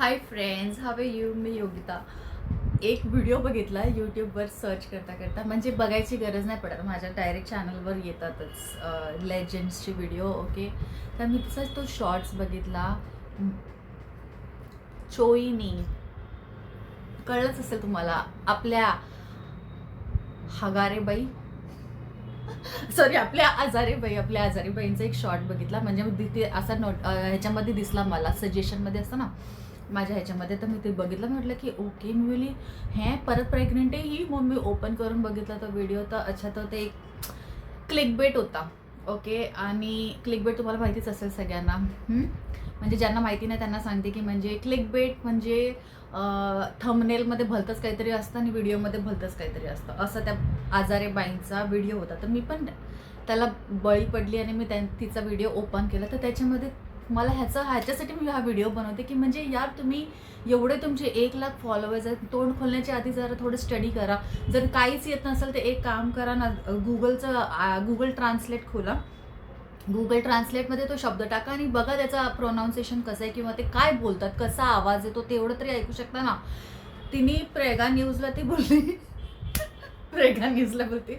हाय friends हवे you मी योगिता. एक व्हिडिओ बघितला यूट्यूबवर सर्च करता करता. म्हणजे बघायची गरज नाही पडत. माझ्या डायरेक्ट चॅनलवर येतातच लेजेंड्सचे व्हिडिओ ओके तर मी तसाच तो शॉर्ट्स बघितला. चोईनी. कळलंच असेल तुम्हाला आपल्या हगारेबाई. सॉरी आपल्या आजारेबाई आपल्या आजारेबाईंचा एक शॉर्ट बघितला. म्हणजे मी तिथे असा नोट ह्याच्यामध्ये दिसला मला सजेशनमध्ये असतं ना. माझ्या ह्याच्यामध्ये. तर मी ते बघितलं म्हटलं की ओके मी बोली हे परत प्रेग्नेंट आहे ही मग मी ओपन करून बघितला तो व्हिडिओ तर अच्छा तर ते एक क्लिक बेट होता. ओके आणि क्लिक बेट तुम्हाला माहितीच असेल सगळ्यांना. म्हणजे ज्यांना माहिती नाही त्यांना सांगते की म्हणजे क्लिक बेट म्हणजे थमनेलमध्ये भलतंच काहीतरी असतं आणि व्हिडिओमध्ये भलतंच काहीतरी असतं. असं त्या आजारे बाईंचा व्हिडिओ होता. तर मी पण त्याला बळी पडली आणि मी त्या तिचा व्हिडिओ ओपन केला. तर त्याच्यामध्ये मला ह्याचं ह्याच्यासाठी मी हा व्हिडिओ बनवते की म्हणजे यार तुम्ही एवढे तुमचे एक लाख फॉलोअर्स आहेत तोंड खोलण्याच्या आधी जरा थोडं स्टडी करा. जर काहीच येत नसेल तर एक काम करा ना गुगलचं गुगल ट्रान्सलेट खोला. गुगल ट्रान्सलेटमध्ये तो शब्द टाका आणि बघा त्याचा प्रोनाऊन्सिएशन कसं आहे किंवा ते काय बोलतात कसा आवाज येतो तेवढं तरी ऐकू शकता ना. तिने प्रेगा न्यूजला ती बोलली. रेगा न्यूजला बोलते.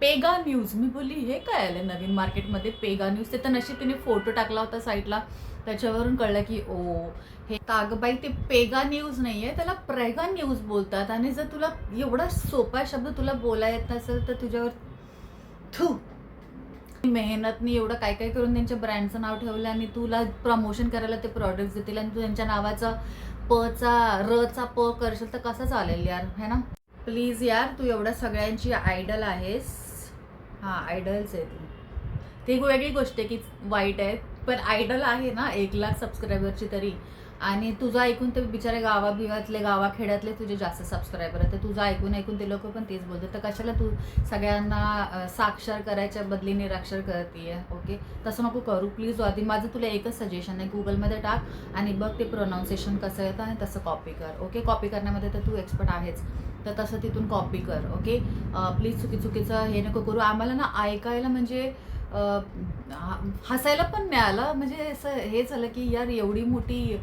पेगा न्यूज मी बोलली हे काय आलं नवीन मार्केटमध्ये पेगा न्यूज ते तर नशीब तिने फोटो टाकला होता साईटला त्याच्यावरून कळलं की ओ हे कागबाई ते पेगा न्यूज नाही आहे त्याला प्रेगा न्यूज बोलतात. आणि जर तुला एवढा सोपा शब्द तुला बोला येत नसेल तर तुझ्यावर थू. मेहनतनी एवढं काय काय करून त्यांच्या ब्रँडचं नाव ठेवलं आणि तुला प्रमोशन करायला ते प्रॉडक्ट्स देतील आणि तू त्यांच्या नावाचा पचा रचा प करशील तर कसं चालेल यार है ना? प्लीज यार तू एवढ्या सगळ्यांची आयडल आहेस. हां आयडल्स आहे तू. ती एक वेगळी गोष्ट आहे की वाईट आहे पण आयडल आहे ना एक लाख सबस्क्रायबरची तरी. आणि तुझं ऐकून ते बिचारे गावाबिवातले गावाखेड्यातले तुझे जास्त सबस्क्रायबर आहेत. तर तुझं ऐकून ऐकून ते लोक पण तेच बोलतात. तर कशाला तू सगळ्यांना साक्षर करायच्या बदली निराक्षर करते ओके तसं नको करू. प्लीज आधी माझं तुला एकच सजेशन आहे. गुगलमध्ये टाक आणि बघ ते प्रोनाऊन्सिएशन कसं येतं आणि तसं कॉपी कर. ओके कॉपी करण्यामध्ये तर तू एक्सपर्ट आहेच तर तसं तिथून कॉपी कर. ओके प्लीज चुकी चुकीचं हे नको करू. आम्हाला ना ऐकायला म्हणजे हसायला पण मिळालं. म्हणजे असं हे झालं की यार एवढी मोठी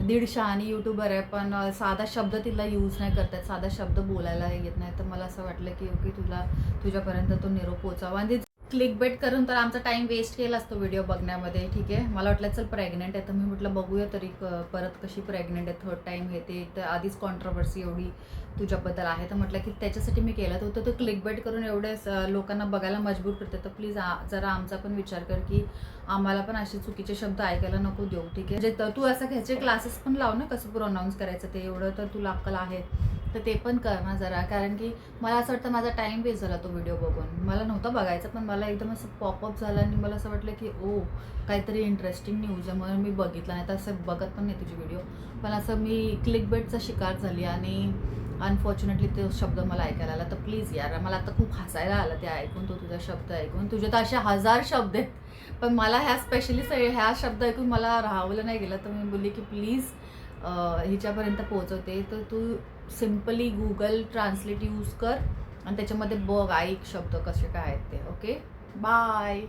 दीडशा आणि यूट्यूबर आहे पण साधा शब्द तिला यूज नाही करतात साधा शब्द बोलायला येत नाही. तर मला असं वाटलं की ओके तुला तुझ्यापर्यंत तो निरोप पोचावा आणि क्लिक बेट करून तर आमचा टाइम वेस्ट केला असतो व्हिडिओ बघण्यामध्ये ठीक आहे? मला वाटलं चल प्रेग्नेंट आहे. तर मी म्हटलं बघूया तरी परत कशी प्रेग्नेंट आहे थर्ड टाइम हे ते तर आधीच कॉन्ट्रोवर्सी एवढी तुझ्याबद्दल आहे. तर म्हटलं की त्याच्यासाठी मी केलं तर तो क्लिक बेट करून एवढे लोकांना बघायला मजबूर करते. तर प्लीज जरा आमचा पण विचार कर की आम्हाला पण असे चुकीचे शब्द ऐकायला नको देऊ ठीक आहे? म्हणजे जे तू असं घ्यायचे क्लासेस पण लाव ना कसं प्रोनाऊन्स करायचं ते. एवढं तर तुला अक्कल आहे. तर ते पण कर ना जरा. कारण की मला असं वाटतं माझा टाइम वेस्ट झाला तो व्हिडिओ बघून. मला नव्हता बघायचा पण मला एकदम असं पॉपअप झालं आणि मला असं वाटलं की ओ काहीतरी इंटरेस्टिंग न्यूज आहे. म्हणून मी बघितला नाही. तर असं बघत पण नाही तुझी व्हिडिओ पण असं मी क्लिक बेटचा शिकार झाली आणि अनफॉर्च्युनेटली तो शब्द मला ऐकायला आला. तर प्लीज यार मला आता खूप हसायला आलं ते ऐकून तो तुझा शब्द ऐकून. तुझे तर असे हजार शब्द आहेत. पण मला ह्या स्पेशली ह्या शब्द ऐकून मला राहावलं नाही गेलं. तर मी बोलली की प्लीज हिच्यापर्यंत पोहोचवते. तर तू सिम्पली गुगल ट्रान्सलेट यूज कर. आणि त्याच्यामध्ये बघ ऐक शब्द कसे काय आहेत ते ओके बाय